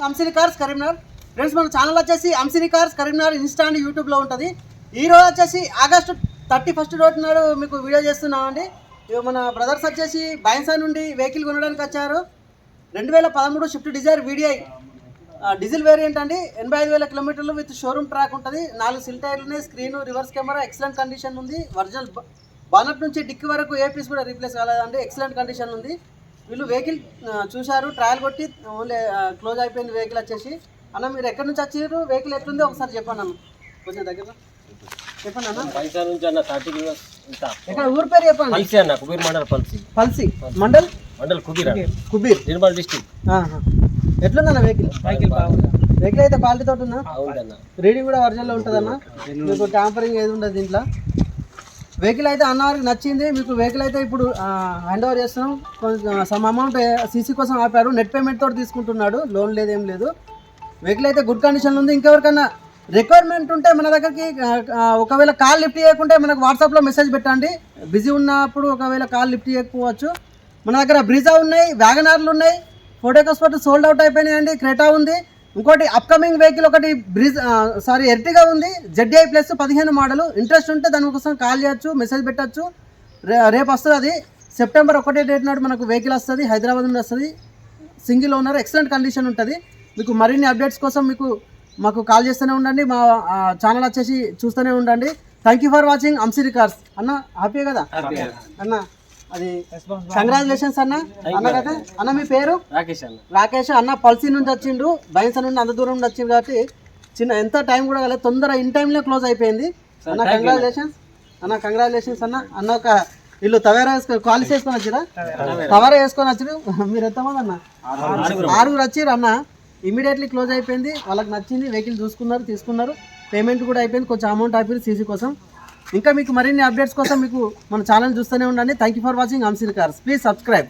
Hamsini cars Karimnagar friends మన channel వచ్చేసి Hamsini cars Karimnagar insta and యూట్యూబ్లో ఉంటుంది. ఈ రోజు వచ్చేసి ఆగస్టు థర్టీ ఫస్ట్ రోజు నాడు మీకు వీడియో చేస్తున్నామండి. మన బ్రదర్స్ వచ్చేసి బైన్సా నుండి వెహికల్ కొనడానికి వచ్చారు. రెండు వేల పదమూడు Swift Dzire VDI diesel variant అండి. ఎనభై ఐదు వేల కిలోమీటర్లు విత్ షోరూమ్ ట్రాక్ ఉంటుంది. నాలుగు సిల్ టైర్లు ఉన్నాయి screen reverse camera excellent condition ఉంది. ఒరిజినల్ బానట్ నుంచి డిక్కి వరకు ఏ పీస్ కూడా రీప్లేస్ కాలేదండి. ఎక్సలెంట్ కండిషన్ ఉంది. వీళ్ళు వెహికల్ చూశారు ట్రయల్ కొట్టి ఓన్లీ క్లోజ్ అయిపోయింది వెహికల్ వచ్చేసి. అన్న మీరు ఎక్కడి నుంచి వచ్చారు? వెహికల్ ఎట్లుందో ఒకసారి చెప్పండి అన్న. కొంచెం దగ్గర చెప్పండి అన్న. పైసా నుంచి అన్న థర్టీ కిలోస్ ఇంత. ఎక్కడ ఊరి పేరు చెప్పండి. పల్సి అన్న కుబీర్ మండల్ పల్సి. పల్సి. మండల్? మండల్ కుబీర్. కుబీర్. నిర్మల్ ఆహా. ఎట్లుందన్న వెహికల్ వెహికల్ అయితే క్వాలిటీ తోటి ఉందా? అవునన్న రీడింగ్ కూడా ఒరిజినల్ ఉంటుందన్న. మీకు ట్యాంపరింగ్ ఏది ఉండదు దీంట్లో? వెహికల్ అయితే అన్నవారికి నచ్చింది. మీకు వెహికల్ అయితే ఇప్పుడు హ్యాండ్ ఓవర్ చేస్తున్నాం. కొంచెం సమ్ అమౌంట్ సీసీ కోసం ఆపాడు నెట్ పేమెంట్ తోటి తీసుకుంటున్నాడు. లోన్ లేదేం లేదు. వెహికల్ అయితే గుడ్ కండిషన్లో ఉంది. ఇంకెవరికన్నా రిక్వైర్మెంట్ ఉంటే మన దగ్గరికి ఒకవేళ కాల్ లిఫ్ట్ చేయకుంటే మనకు వాట్సాప్లో మెసేజ్ పెట్టండి. బిజీ ఉన్నప్పుడు ఒకవేళ కాల్ లిఫ్ట్ చేయకపోవచ్చు. మన దగ్గర బ్రిజా ఉన్నాయి వ్యాగనార్లు ఉన్నాయి. ఫోటోకోస్పాట్ సోల్డ్ అవుట్ అయిపోయినాయండి. క్రెటా ఉంది. ఇంకోటి అప్కమింగ్ వెహికల్ ఒకటి బ్రిజ్ సారీ ఎర్టిగా ఉంది. జెడ్ఐ ప్లస్ పదిహేను మోడల్ ఇంట్రెస్ట్ ఉంటే దానికోసం కాల్ చేయొచ్చు మెసేజ్ పెట్టచ్చు. రే రేపు వస్తుంది అది. సెప్టెంబర్ ఒకటే డేట్ నాడు మనకు వెహికల్ వస్తుంది హైదరాబాద్ నుండి వస్తుంది. సింగిల్ ఓనర్ ఎక్సలెంట్ కండిషన్ ఉంటుంది. మీకు మరిన్ని అప్డేట్స్ కోసం మీకు మాకు కాల్ చేస్తూనే ఉండండి. మా ఛానల్ వచ్చేసి చూస్తూనే ఉండండి. Thank you for watching Hamsini cars అన్న హ్యాపీ కదా? అన్న అది కంగ్రాచులేషన్స్ అన్న. అన్న కదా? అన్న మీ పేరు? రాకేష్ అన్న. రాకేష్ అన్న పల్సీ నుంచి వచ్చిండు బైన్స్ నుండి అంత దూరం నుండి వచ్చిండు కాబట్టి చిన్న ఎంత టైం కూడా కాలేదు. తొందర ఇన్ టైంలో క్లోజ్ అయిపోయింది. అన్న కంగ్రాచులేషన్స్ అన్న కంగ్రాచులేషన్స్ అన్న. అన్న ఒక వీళ్ళు తవేరా వేసుకొని క్వాలిటీ వేసుకొని వచ్చిరా? తవరా. వేసుకొని వచ్చిరు. మీరు ఎంతమంది అన్న? ఆరుగురు. వచ్చిర్రు అన్న. ఇమీడియట్లీ క్లోజ్ అయిపోయింది. వాళ్ళకి నచ్చింది. వెహికల్ చూసుకున్నారు తీసుకున్నారు. పేమెంట్ కూడా అయిపోయింది. కొంచెం అమౌంట్ అయిపోయింది సీసీ కోసం. ఇంకా మీకు మరిన్ని అప్డేట్స్ కోసం మీకు మన ఛానల్ చూస్తూనే ఉండండి. Thank you for watching అంశీల్ cars please subscribe